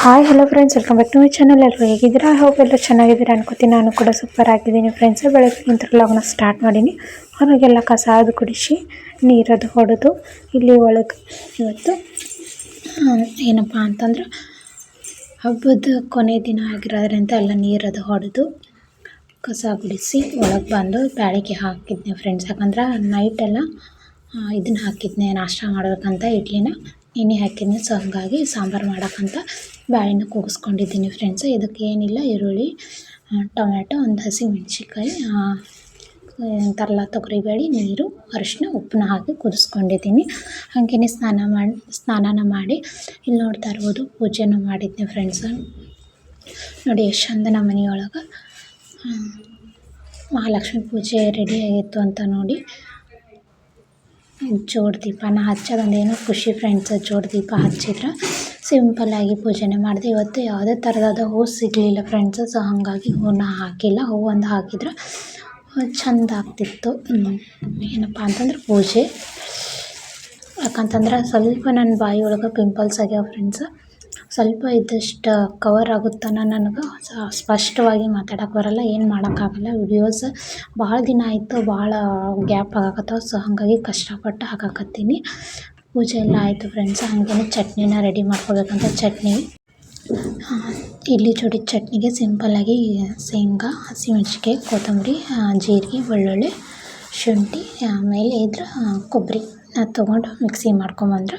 Hi hello friends welcome back to my channel ಎಲ್ಲರೂ ಹೇಗಿದ್ದೀರಾ? Hope ಎಲ್ಲ ಚೆನ್ನಾಗಿದ್ದೀರಾ ಅನ್ಕೋತೀನಿ. ನಾನು ಕೂಡ ಸೂಪರ್ ಆಗಿದ್ದೀನಿ ಫ್ರೆಂಡ್ಸ್ ಬೆಳಗ್ಗಿಂತ ಲಗ್ನ ಸ್ಟಾರ್ಟ್ ಮಾಡೀನಿ. ಹೊರಗೆಲ್ಲ ಕಸ ಅದು ಕುಡಿಸಿ ನೀರದು ಹೊಡೆದು ಇಲ್ಲಿ ಒಳಗೆ ಇವತ್ತು ಏನಪ್ಪ ಅಂತಂದ್ರೆ ಹಬ್ಬದ ಕೊನೆ ದಿನ ಆಗಿರೋದ್ರಿಂದ ಎಲ್ಲ ನೀರದು ಹೊಡೆದು ಕಸ ಗುಡಿಸಿ ಒಳಗೆ ಬಂದು ಬ್ಯಾಳಿಗೆ ಹಾಕಿದ್ನೆ ಫ್ರೆಂಡ್ಸ್ ಯಾಕಂದ್ರೆ ನೈಟೆಲ್ಲ ಇದನ್ನ ಹಾಕಿದ್ನೆ. ನಾಷ್ಟ ಮಾಡ್ಬೇಕಂತ ಇಡ್ಲಿನ ನೆನೆ ಹಾಕಿದ್ನೆ. ಸೊ ಹಂಗಾಗಿ ಸಾಂಬಾರು ಮಾಡೋಕ್ಕಂತ ಬ್ಯಾಳಿನ ಕೂಗಿಸ್ಕೊಂಡಿದ್ದೀನಿ ಫ್ರೆಂಡ್ಸ್ ಇದಕ್ಕೆ ಏನಿಲ್ಲ, ಈರುಳ್ಳಿ ಟೊಮ್ಯಾಟೊ, ಒಂದು ಹಸಿ ತರಲ ತೊಗರಿ ಬೇಳೆ ನೀರು ಅರಿಶಿನ ಉಪ್ಪನ್ನ ಹಾಕಿ ಕುದಿಸ್ಕೊಂಡಿದ್ದೀನಿ. ಹಾಗೆಯೇ ಸ್ನಾನ ಮಾಡಿ, ಸ್ನಾನನ ಮಾಡಿ ಇಲ್ಲಿ ನೋಡ್ತಾ ಇರ್ಬೋದು, ಪೂಜೆನ ಮಾಡಿದ್ದೆ ಫ್ರೆಂಡ್ಸ್ ನೋಡಿ ಎಷ್ಟು ಚಂದ ನಮ್ಮ ಮನೆಯೊಳಗೆ. ಮಹಾಲಕ್ಷ್ಮಿ ಪೂಜೆ ರೆಡಿ ಆಗಿತ್ತು ಅಂತ ನೋಡಿ. ಜೋಡಿ ದೀಪನ ಹಚ್ಚೋದೊಂದೇನೋ ಖುಷಿ ಫ್ರೆಂಡ್ಸ್ ಜೋಡಿ ದೀಪ ಹಚ್ಚಿದ್ರು ಸಿಂಪಲ್ಲಾಗಿ ಪೂಜೆನೆ ಮಾಡಿದೆ. ಇವತ್ತು ಯಾವುದೇ ಥರದಾದ ಹೂ ಸಿಗಲಿಲ್ಲ ಫ್ರೆಂಡ್ಸ್ ಸೊ ಹಾಗಾಗಿ ಹೂವನ್ನ ಹಾಕಿಲ್ಲ. ಹೂ ಒಂದು ಹಾಕಿದ್ರೆ ಚಂದ ಆಗ್ತಿತ್ತು. ಏನಪ್ಪ ಅಂತಂದ್ರೆ ಪೂಜೆ. ಯಾಕಂತಂದ್ರೆ ಸ್ವಲ್ಪ ನನ್ನ ಬಾಯಿ ಒಳಗೆ ಪಿಂಪಲ್ಸ್ ಆಗ್ಯಾವ ಫ್ರೆಂಡ್ಸ್ ಸ್ವಲ್ಪ ಇದ್ದಷ್ಟು ಕವರ್ ಆಗುತ್ತಾನ ನನಗೆ ಸ್ಪಷ್ಟವಾಗಿ ಮಾತಾಡಕ್ಕೆ ಬರಲ್ಲ, ಏನು ಮಾಡೋಕ್ಕಾಗಲ್ಲ ವಿಡಿಯೋಸ್ ಭಾಳ ದಿನ ಆಯಿತು ಭಾಳ ಗ್ಯಾಪ್ ಆಗಾಕತ್ತಾವ ಸೊ ಹಾಗಾಗಿ ಕಷ್ಟಪಟ್ಟು ಹಾಕಾಕತ್ತೀನಿ. ಪೂಜೆ ಎಲ್ಲ ಆಯಿತು ಫ್ರೆಂಡ್ಸ್ ಹಾಗೇನೆ ಚಟ್ನಿನ ರೆಡಿ ಮಾಡ್ಕೋಬೇಕಂತ ಚಟ್ನಿ. ಇಲ್ಲಿ ಜೋಡಿ ಚಟ್ನಿಗೆ ಸಿಂಪಲ್ಲಾಗಿ ಶೇಂಗಾ ಹಸಿಮೆಣ್ಸಿಕಾಯಿ ಕೊತ್ತಂಬರಿ ಜೀರಿಗೆ, ಬೆಳ್ಳುಳ್ಳಿ, ಶುಂಠಿ ಆಮೇಲೆ ಇದ್ರ ಕೊಬ್ಬರಿ. ತೊಗೊಂಡು ಮಿಕ್ಸಿ ಮಾಡ್ಕೊಂಬಂದ್ರೆ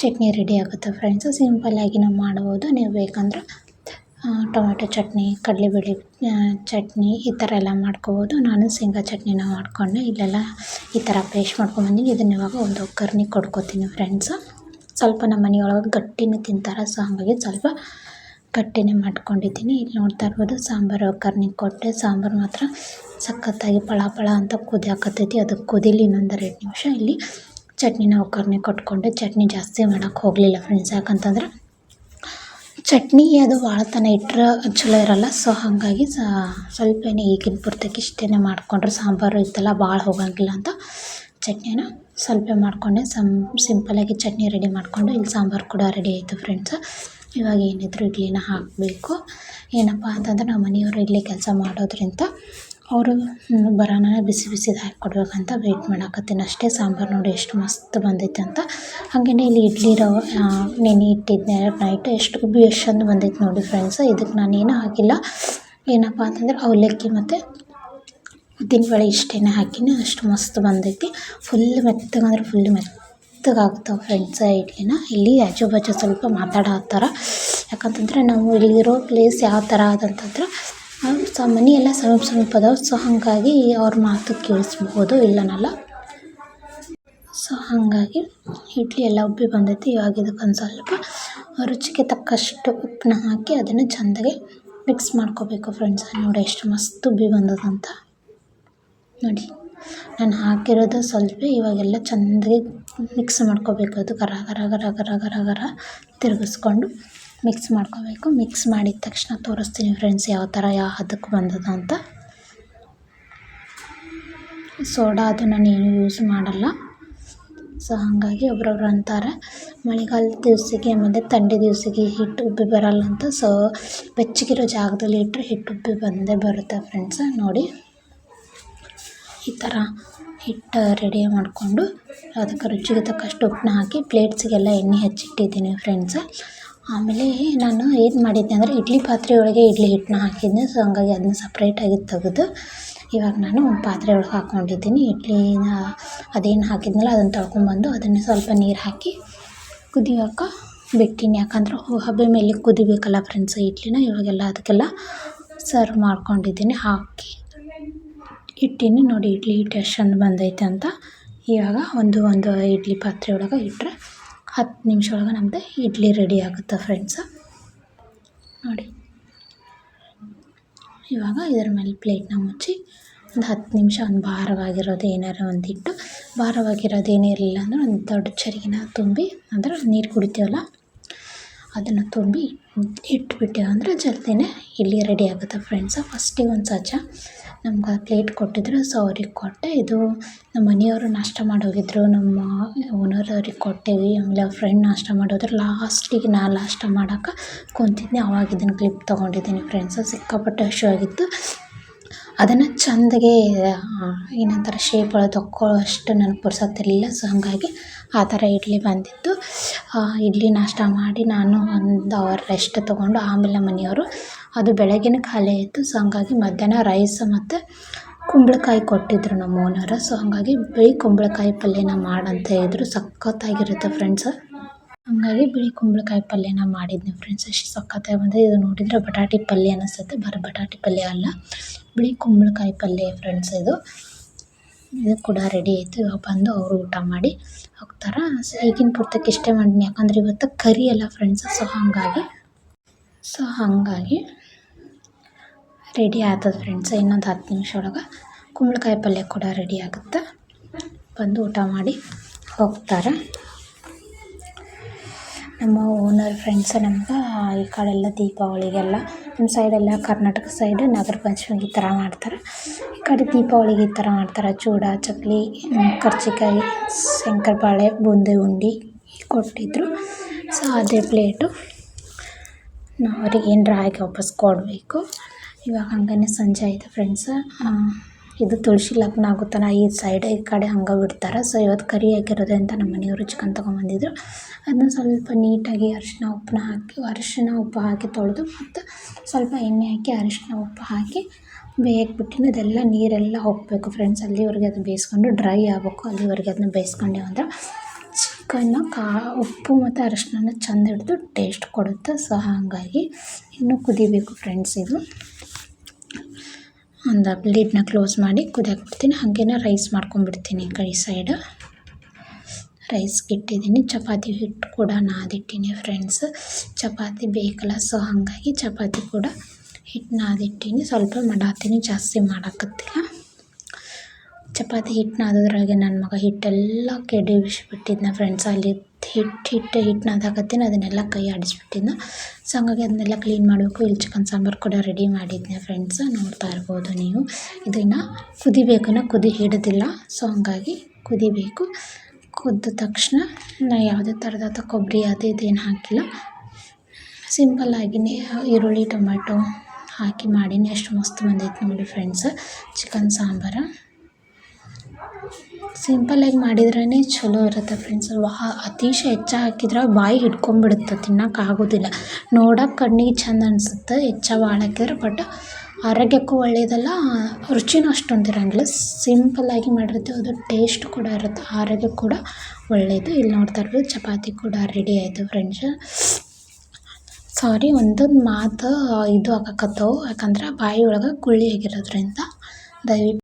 ಚಟ್ನಿ ರೆಡಿ ಆಗುತ್ತೆ ಫ್ರೆಂಡ್ಸು ಸಿಂಪಲ್ಲಾಗಿ ನಾವು ಮಾಡ್ಬೋದು. ನೀವು ಬೇಕಂದ್ರೆ ಟೊಮೆಟೊ ಚಟ್ನಿ, ಕಡಲೆಬೇಳೆ ಚಟ್ನಿ ಈ ಥರ ಎಲ್ಲ ಮಾಡ್ಕೋಬೋದು. ನಾನು ಶೇಂಗಾ ಚಟ್ನಿನ ಮಾಡ್ಕೊಂಡೆ. ಇಲ್ಲೆಲ್ಲ ಈ ಥರ ಪೇಸ್ಟ್ ಮಾಡ್ಕೊಂಬಂದಿನಿ ಇದನ್ನ ಇವಾಗ ಒಂದು ಒಗ್ಗರಣೆ ಕೊಡ್ಕೊತೀನಿ ಫ್ರೆಂಡ್ಸು ಸ್ವಲ್ಪ ನಮ್ಮ ಮನೆಯೊಳಗೆ ಗಟ್ಟಿನೇ ತಿಂತಾರೆ, ಸೊ ಹಾಗಾಗಿ ಸ್ವಲ್ಪ ಗಟ್ಟಿನೇ ಮಾಡ್ಕೊಂಡಿದ್ದೀನಿ. ಇಲ್ಲಿ ನೋಡ್ತಾ ಇರ್ಬೋದು, ಸಾಂಬಾರು ಒಗ್ಗರಣೆ ಕೊಟ್ಟೆ. ಸಾಂಬಾರು ಮಾತ್ರ ಸಖತ್ತಾಗಿ ಪಳ ಪಳ ಅಂತ ಕುದಿಯಾಕತ್ತೈತಿ. ಅದಕ್ಕೆ ಕುದೀಲಿ ಇನ್ನೊಂದು ಎರಡು ನಿಮಿಷ. ಇಲ್ಲಿ ಚಟ್ನಿನ ಒಗ್ಗರಣೆ ಕೊಟ್ಕೊಂಡೆ ಚಟ್ನಿ ಜಾಸ್ತಿ ಮಾಡೋಕ್ಕೆ ಹೋಗಲಿಲ್ಲ ಫ್ರೆಂಡ್ಸ್ ಯಾಕಂತಂದ್ರೆ ಚಟ್ನಿ ಅದು ಭಾಳ ತನ ಇಟ್ಟರೆ ಚಲೋ ಇರಲ್ಲ. ಸೊ ಹಾಗಾಗಿ ಸ್ವಲ್ಪ ಏನು ಈಗಿನ ಪೂರ್ತಕ್ಕೆ ಇಷ್ಟೇ ಮಾಡಿಕೊಂಡ್ರೆ. ಸಾಂಬಾರು ಇತ್ತಲ್ಲ, ಭಾಳ ಹೋಗಂಗಿಲ್ಲ ಅಂತ ಚಟ್ನಿನ ಸ್ವಲ್ಪ ಮಾಡಿಕೊಂಡೆ. ಸಮ್ ಸಿಂಪಲಾಗಿ ಚಟ್ನಿ ರೆಡಿ ಮಾಡಿಕೊಂಡು ಇಲ್ಲಿ ಸಾಂಬಾರು ಕೂಡ ರೆಡಿ ಆಯಿತು ಫ್ರೆಂಡ್ಸ್ ಇವಾಗ ಏನಿದ್ರು ಇಡ್ಲಿನ ಹಾಕಬೇಕು. ಏನಪ್ಪ ಅಂತಂದ್ರೆ ನಮ್ಮ ಮನೆಯವರು ಇಡ್ಲಿ ಕೆಲಸ ಮಾಡೋದ್ರಿಂದ ಅವರು ಬರೋಣ ಬಿಸಿ ಬಿಸಿದು ಹಾಕಿ ಕೊಡ್ಬೇಕಂತ ವೆಯ್ಟ್ ಮಾಡಕತ್ತೀನಿ. ಅಷ್ಟೇ ಸಾಂಬಾರು ನೋಡಿ ಎಷ್ಟು ಮಸ್ತ್ ಬಂದೈತೆ ಅಂತ. ಹಾಗೆಯೇ ಇಲ್ಲಿ ಇಡ್ಲಿ ರವೆ ನೆನೆ ಇಟ್ಟಿದ್ದೆ ನೈಟ್ ಎಷ್ಟು ಉಬ್ಬಿ ಎಷ್ಟು ಚಂದ ಬಂದೈತೆ ನೋಡಿ ಫ್ರೆಂಡ್ಸ್ ಇದಕ್ಕೆ ನಾನೇನು ಹಾಕಿಲ್ಲ. ಏನಪ್ಪ ಅಂತಂದ್ರೆ ಅವಲಕ್ಕಿ ಮತ್ತು ಉದ್ದಿನಬೇಳೆ ಇಷ್ಟೇ ಹಾಕಿನಿ. ಅಷ್ಟು ಮಸ್ತ್ ಬಂದೈತಿ. ಫುಲ್ ಮೆತ್ತಗಂದ್ರೆ ಫುಲ್ ಮೆತ್ತಗಾಗ್ತಾವೆ ಫ್ರೆಂಡ್ಸ್ ಇಡ್ಲಿನ. ಇಲ್ಲಿ ಆಜು ಬಾಜು ಸ್ವಲ್ಪ ಮಾತಾಡತ್ತಾರ ಯಾಕಂತಂದ್ರೆ ನಾವು ಇಲ್ಲಿರೋ ಪ್ಲೇಸ್ ಯಾವ ಥರ ಅದಂತಂದ್ರೆ ಸೊ ಮನೆ ಎಲ್ಲ ಸ್ವಲ್ಪ ಸ್ವಲ್ಪ ಅದಾವೆ. ಸೊ, ಹಾಗಾಗಿ ಅವ್ರ ಮಾತು ಕೇಳಿಸ್ಬೋದು ಇಲ್ಲನಲ್ಲ? ಸೊ, ಹಾಗಾಗಿ ಇಡ್ಲಿ ಎಲ್ಲ ಉಬ್ಬಿ ಬಂದೈತಿ. ಇವಾಗ ಇದಕ್ಕೊಂದು ಸ್ವಲ್ಪ ರುಚಿಗೆ ತಕ್ಕಷ್ಟು ಉಪ್ಪನ್ನ ಹಾಕಿ ಅದನ್ನು ಚೆಂದಾಗಿ ಮಿಕ್ಸ್ ಮಾಡ್ಕೋಬೇಕು ಫ್ರೆಂಡ್ಸ್ ನೋಡಿ ಎಷ್ಟು ಮಸ್ತ್ ಉಬ್ಬಿ ಬಂದದಂತ. ನೋಡಿ, ನಾನು ಹಾಕಿರೋದು ಸ್ವಲ್ಪ ಇವಾಗೆಲ್ಲ ಚೆಂದಾಗಿ ಮಿಕ್ಸ್ ಮಾಡ್ಕೋಬೇಕು. ಅದು ಗರ ಗರ ಗರ ಗರ ಗರ ಗರ ತಿರುಗಿಸ್ಕೊಂಡು ಮಿಕ್ಸ್ ಮಾಡ್ಕೋಬೇಕು. ಮಿಕ್ಸ್ ಮಾಡಿದ ತಕ್ಷಣ ತೋರಿಸ್ತೀನಿ ಫ್ರೆಂಡ್ಸ್ ಯಾವ ಥರ ಯಾವ ಹದಕ್ಕೆ ಬಂದದ ಅಂತ. ಸೋಡಾ ಅದು ನಾನು ಯೂಸ್ ಮಾಡಲ್ಲ. ಸೊ ಹಾಗಾಗಿ ಒಬ್ರೊಬ್ರು ಅಂತಾರೆ, ಮಳೆಗಾಲದ ದಿವಸಕ್ಕೆ ಆಮೇಲೆ ಥಂಡಿ ದಿವಸಕ್ಕೆ ಹಿಟ್ಟು ಉಬ್ಬಿ ಬರಲ್ಲ ಅಂತ. ಸೊ ಬೆಚ್ಚಗಿರೋ ಜಾಗದಲ್ಲಿ ಇಟ್ಟರೆ ಹಿಟ್ಟು ಉಬ್ಬಿ ಬಂದೇ ಬರುತ್ತೆ ಫ್ರೆಂಡ್ಸ್ ನೋಡಿ. ಈ ಥರ ಹಿಟ್ಟು ರೆಡಿ ಮಾಡಿಕೊಂಡು, ಅದಕ್ಕೆ ರುಚಿಗೆ ತಕ್ಕಷ್ಟು ಉಪ್ಪನ್ನ ಹಾಕಿ ಪ್ಲೇಟ್ಸಿಗೆಲ್ಲ ಎಣ್ಣೆ ಹಚ್ಚಿಟ್ಟಿದ್ದೀನಿ ಫ್ರೆಂಡ್ಸ್ ಆಮೇಲೆ ನಾನು ಏನು ಮಾಡಿದ್ದೆ ಅಂದರೆ ಇಡ್ಲಿ ಪಾತ್ರೆ ಒಳಗೆ ಇಡ್ಲಿ ಹಿಟ್ಟನ್ನ ಹಾಕಿದ್ದೆ. ಸೊ ಹಂಗಾಗಿ ಅದನ್ನ ಸಪ್ರೇಟಾಗಿ ತೆಗೆದು ಇವಾಗ ನಾನು ಒಂದು ಪಾತ್ರೆ ಒಳಗೆ ಹಾಕ್ಕೊಂಡಿದ್ದೀನಿ ಇಡ್ಲಿನ ಅದೇನು ಹಾಕಿದ್ನಲ್ಲ, ಅದನ್ನು ತೊಳ್ಕೊಂಬಂದು ಅದನ್ನು ಸ್ವಲ್ಪ ನೀರು ಹಾಕಿ ಕುದಿಯೋಕೆ ಬಿಟ್ಟಿನಿ ಯಾಕಂದ್ರೆ ಹಬೆ ಮೇಲೆ ಕುದಿಬೇಕಲ್ಲ ಫ್ರೆಂಡ್ಸ್ ಇಡ್ಲಿನ ಇವಾಗೆಲ್ಲ ಅದಕ್ಕೆಲ್ಲ ಸರ್ವ್ ಮಾಡ್ಕೊಂಡಿದ್ದೀನಿ. ಹಾಕಿ ಇಟ್ಟಿನಿ. ನೋಡಿ, ಇಡ್ಲಿ ಹಿಟ್ಟು ಎಷ್ಟು ಚಂದ ಬಂದೈತೆ ಅಂತ. ಇವಾಗ ಒಂದು ಒಂದು ಇಡ್ಲಿ ಪಾತ್ರೆ ಒಳಗೆ ಇಟ್ಟರೆ ಹತ್ತು ನಿಮಿಷ ಒಳಗೆ ನಮ್ಮದು ಇಡ್ಲಿ ರೆಡಿ ಆಗುತ್ತೆ ಫ್ರೆಂಡ್ಸ ನೋಡಿ. ಇವಾಗ ಇದರ ಮೇಲೆ ಪ್ಲೇಟ್ನ ಮುಚ್ಚಿ ಒಂದು ಹತ್ತು ನಿಮಿಷ ಒಂದು ಭಾರವಾಗಿರೋದು ಏನಾರು ಒಂದಿಟ್ಟು ಭಾರವಾಗಿರೋದು ಏನೇ ಇರಲಿಲ್ಲ ಅಂದ್ರೆ ಒಂದು ದೊಡ್ಡ ಚರಿಗಿನ ತುಂಬಿ ಅಂದರೆ ನೀರು ಕುಡಿತೀವಲ್ಲ? ಅದನ್ನು ತುಂಬಿ ಇಟ್ಬಿಟ್ಟೆವು ಅಂದರೆ ಜಲ್ದಿನೇ ಇಲ್ಲಿ ರೆಡಿ ಆಗುತ್ತೆ ಫ್ರೆಂಡ್ಸ ಫಸ್ಟಿಗೆ ಒಂದು ಸಜ್ಜ ನಮ್ಗೆ ಪ್ಲೇಟ್ ಕೊಟ್ಟಿದ್ರು ಸೊ ಅವ್ರಿಗೆ ಕೊಟ್ಟೆ. ಇದು ನಮ್ಮ ಮನೆಯವರು ನಾಷ್ಟ ಮಾಡೋಗಿದ್ರು, ನಮ್ಮ ಓನರ್ ಅವ್ರಿಗೆ ಕೊಟ್ಟೇವಿ. ಆಮೇಲೆ ಅವ್ರ ಫ್ರೆಂಡ್ ನಾಷ್ಟ ಮಾಡೋದ್ರು. ಲಾಸ್ಟಿಗೆ ನಾ ನಾಷ್ಟ ಮಾಡೋಕೆ ಕುಂತಿದ್ದೆ. ಅವಾಗ ಇದನ್ನು ಕ್ಲಿಪ್ ತೊಗೊಂಡಿದ್ದೀನಿ ಫ್ರೆಂಡ್ಸ ಸಿಕ್ಕಾಪಟ್ಟೆ ಹಸಿವಾಗಿತ್ತು ಅದನ್ನು ಚಂದಗೆ ಏನಂತಾರೆ ಶೇಪ್ ಒಳಗೆ ಹೊಕ್ಕೊಳ್ಳೋ ಅಷ್ಟು ನನಗೆ ಪುರ್ಸೊತ್ತಿರಲಿಲ್ಲ ಸೊ ಹಾಗಾಗಿ ಆ ಥರ ಇಡ್ಲಿ ಬಂದಿತ್ತು. ಇಡ್ಲಿ ನಾಷ್ಟ ಮಾಡಿ ನಾನು ಒಂದು ಅವರ್ ರೆಸ್ಟ್ ತೊಗೊಂಡು ಆಮೇಲೆ ಮನೆಯವರು, ಅದು ಬೆಳಗಿನ ಖಾಲಿ ಆಯಿತು. ಸೊ ಹಾಗಾಗಿ ಮಧ್ಯಾಹ್ನ ರೈಸ್ ಮತ್ತು ಕುಂಬಳಕಾಯಿ ಕೊಟ್ಟಿದ್ದರು ನಮ್ಮ ಓನರ್ ಸೊ ಹಾಗಾಗಿ ಬಿಳಿ ಕುಂಬಳಕಾಯಿ ಪಲ್ಯನ ಮಾಡಂತ ಹೇಳಿದ್ರು. ಸಖತ್ತಾಗಿರುತ್ತೆ ಫ್ರೆಂಡ್ಸ್ ಹಂಗಾಗಿ ಬಿಳಿ ಕುಂಬಳಕಾಯಿ ಪಲ್ಯನ ಮಾಡಿದ್ನಿ ಫ್ರೆಂಡ್ಸ್ ಎಷ್ಟು ಸಖತ್ತಾಗಿ ಬಂದಿದೆ. ಇದು ನೋಡಿದರೆ ಬಟಾಟಿ ಪಲ್ಯ ಅನಿಸುತ್ತೆ. ಬರೀ ಬಟಾಟಿ ಪಲ್ಯ ಅಲ್ಲ. ಬಿಳಿ ಕುಂಬಳಕಾಯಿ ಪಲ್ಯ ಫ್ರೆಂಡ್ಸ್ ಇದು. ಇದು ಕೂಡ ರೆಡಿ ಆಯಿತು. ಇವಾಗ ಬಂದು ಅವರು ಊಟ ಮಾಡಿ ಹೋಗ್ತಾರೆ? ಸೊ ಈಗಿನ ಪುರ್ತಕ್ಕೆ ಇಷ್ಟೇ ಮಾಡಿನಿ ಯಾಕಂದರೆ ಇವತ್ತು ಕರಿ ಅಲ್ಲ ಫ್ರೆಂಡ್ಸ್ ಸೊ ಹಾಗಾಗಿ ಸೊ ಹಾಗಾಗಿ ರೆಡಿ ಆಗ್ತದೆ ಫ್ರೆಂಡ್ಸ್ ಇನ್ನೊಂದು ಹತ್ತು ನಿಮಿಷ ಒಳಗೆ ಕುಂಬಳಕಾಯಿ ಪಲ್ಯ ಕೂಡ ರೆಡಿ ಆಗುತ್ತೆ. ಬಂದು ಊಟ ಮಾಡಿ ಹೋಗ್ತಾರೆ? ನಮ್ಮ ಓನರ್ ಫ್ರೆಂಡ್ಸ್ ನಮ್ಗೆ ಈ ಕಡೆಲ್ಲ ದೀಪಾವಳಿಗೆಲ್ಲ, ನಮ್ಮ ಸೈಡೆಲ್ಲ ಕರ್ನಾಟಕ ಸೈಡ್ ನಾಗರ ಪಂಚಮಿಗೆ ಈ ಥರ ಮಾಡ್ತಾರೆ. ಈ ಕಡೆ ದೀಪಾವಳಿಗೆ ಈ ಥರ ಮಾಡ್ತಾರೆ. ಚೂಡ, ಚಕ್ಲಿ ಕರ್ಜಿಕಾಯಿ ಶಂಕರಪಾಳೆ, ಬೂಂದಿ, ಉಂಡೆ ಕೊಟ್ಟಿದ್ದರು ಸೊ ಅದೇ ಪ್ಲೇಟು ನಾವು ಅವ್ರಿಗೆ ಏನು ಹಾಕಿ ವಾಪಸ್ ಕೊಡಬೇಕು. ಇವಾಗ ಹಾಗೇ ಸಂಜೆ ಆಯಿತು ಫ್ರೆಂಡ್ಸ ಇದು ತುಳಸಿ ಲಗ್ನ ಆಗುತ್ತಲ್ಲ, ಈ ಸೈಡ್ ಈ ಕಡೆ ಹಂಗೆ ಬಿಡ್ತಾರೆ. ಸೊ ಇವತ್ತು ಕರಿ ಹಾಕಿರೋದ್ರಿಂದ ನಮ್ಮ ಮನೆಯವರು ಚಿಕನ್ ತೊಗೊಂಬಂದಿದ್ರು. ಅದನ್ನ ಸ್ವಲ್ಪ ನೀಟಾಗಿ ಅರಿಶಿನ ಉಪ್ಪನ್ನ ಹಾಕಿ, ಅರಿಶಿನ ಉಪ್ಪು ಹಾಕಿ ತೊಳೆದು, ಮತ್ತು ಸ್ವಲ್ಪ ಎಣ್ಣೆ ಹಾಕಿ, ಅರಿಶಿನ ಉಪ್ಪು ಹಾಕಿ ಬೇಯಕ್ಕೆ ಬಿಟ್ಟಿನಿ ಅದೆಲ್ಲ ನೀರೆಲ್ಲ ಹೋಗಬೇಕು ಫ್ರೆಂಡ್ಸ್ ಅಲ್ಲಿವರೆಗೆ ಅದನ್ನ ಬೇಯಿಸ್ಕೊಂಡು ಡ್ರೈ ಆಗಬೇಕು. ಅಲ್ಲಿವರೆಗೆ ಅದನ್ನ ಬೇಯಿಸ್ಕೊಂಡೇವು ಅಂದ್ರೆ ಚಿಕನ್ನು ಕಾ, ಉಪ್ಪು ಮತ್ತು ಅರಿಶಿನ ಚೆಂದ ಹಿಡಿದು ಟೇಸ್ಟ್ ಕೊಡುತ್ತೆ. ಸೊ ಹಾಗಾಗಿ ಇನ್ನೂ ಕುದಿಬೇಕು ಫ್ರೆಂಡ್ಸ್ ಇದು. ಒಂದು ಲಿಡ್ನ ಕ್ಲೋಸ್ ಮಾಡಿ ಕುದಿಯಕ್ಕೆ ಬಿಡ್ತೀನಿ ಹಾಗೇನೆ ರೈಸ್ ಮಾಡ್ಕೊಂಡ್ಬಿಡ್ತೀನಿ ಕೈ ಸೈಡ್. ರೈಸ್ಗೆ ಇಟ್ಟಿದ್ದೀನಿ. ಚಪಾತಿ ಹಿಟ್ಟು ಕೂಡ ನಾದಿಟ್ಟೀನಿ ಫ್ರೆಂಡ್ಸ್. ಚಪಾತಿ ಬೇಕಲ್ಲ, ಸೊ ಹಾಗಾಗಿ ಚಪಾತಿ ಕೂಡ ಹಿಟ್ಟು ನಾದಿಟ್ಟೀನಿ. ಸ್ವಲ್ಪ ಮಾಡಾತೀನಿ, ಜಾಸ್ತಿ ಮಾಡೋಕತ್ತಿಲ್ಲ. ಚಪಾತಿ ಹಿಟ್ಟು ನಾದೋದ್ರಾಗೆ ನನ್ನ ಮಗ ಹಿಟ್ಟೆಲ್ಲ ಕೆಡಿಸ್ಬಿಟ್ಟಿದ್ನ ಫ್ರೆಂಡ್ಸ್ ಅಲ್ಲಿ. ಹಿಟ್ಟು ಹಿಟ್ಟು ಹಿಟ್ಟು ನಾದಾಕತ್ತೇನೆ ಅದನ್ನೆಲ್ಲ ಕೈ ಆಡಿಸ್ಬಿಟ್ಟಿದ್ನ. ಸೊ ಹಂಗಾಗಿ ಅದನ್ನೆಲ್ಲ ಕ್ಲೀನ್ ಮಾಡಬೇಕು. ಇಲ್ಲಿ ಚಿಕನ್ ಸಾಂಬಾರು ಕೂಡ ರೆಡಿ ಮಾಡಿದ್ನೆ ಫ್ರೆಂಡ್ಸ್ ನೋಡ್ತಾ ಇರ್ಬೋದು ನೀವು. ಇದನ್ನು ಕುದಿಬೇಕು. ನಾ ಕುದಿ ಹಿಡಿದಿಲ್ಲ. ಸೊ ಹಂಗಾಗಿ ಕುದಿಬೇಕು. ಕುದ್ದ ತಕ್ಷಣ ನಾ ಯಾವುದೇ ಥರದ ಕೊಬ್ಬರಿ ಅದು ಇದೇನು ಹಾಕಿಲ್ಲ. ಸಿಂಪಲ್ಲಾಗಿಯೇ ಈರುಳ್ಳಿ ಟೊಮೆಟೊ ಹಾಕಿ ಮಾಡೀನಿ. ಎಷ್ಟು ಮಸ್ತ್ ಬಂದೈತೆ ನೋಡಿ ಫ್ರೆಂಡ್ಸ್ ಚಿಕನ್ ಸಾಂಬಾರು. ಸಿಂಪಲ್ಲಾಗಿ ಮಾಡಿದ್ರೇ ಚಲೋ ಇರುತ್ತೆ ಫ್ರೆಂಡ್ಸ್ ವಾ ಅತಿಶ ಹೆಚ್ಚಾಗಿ ಹಾಕಿದ್ರೆ ಬಾಯಿ ಹಿಡ್ಕೊಂಬಿಡುತ್ತೆ ತಿನ್ನೋಕ್ಕಾಗೋದಿಲ್ಲ ನೋಡೋಕೆ ಕಣ್ಣಿಗೆ ಚೆಂದ ಅನಿಸುತ್ತೆ ಹೆಚ್ಚು ಭಾಳ ಹಾಕಿದ್ರೆ ಬಟ್ ಆರೋಗ್ಯಕ್ಕೂ ಒಳ್ಳೆಯದಲ್ಲ ರುಚಿನೂ ಅಷ್ಟೊಂದು ಇರೋಂಗಿಲ್ಲ. ಸಿಂಪಲ್ಲಾಗಿ ಮಾಡಿರುತ್ತೆ, ಅದು ಟೇಸ್ಟ್ ಕೂಡ ಇರುತ್ತೆ, ಆರೋಗ್ಯ ಕೂಡ ಒಳ್ಳೆಯದು ಇಲ್ಲಿ ನೋಡ್ತಾ ಇರ್ಬೋದು, ಚಪಾತಿ ಕೂಡ ರೆಡಿ ಆಯಿತು ಫ್ರೆಂಡ್ಸ್ ಸಾರಿ ಒಂದೊಂದು ಮಾತು ಇದು ಹಾಕಕತ್ತವು. ಯಾಕಂದ್ರೆ ಬಾಯಿ ಒಳಗೆ ಕುಳ್ಳಿ ಆಗಿರೋದ್ರಿಂದ ದಯವಿಟ್ಟು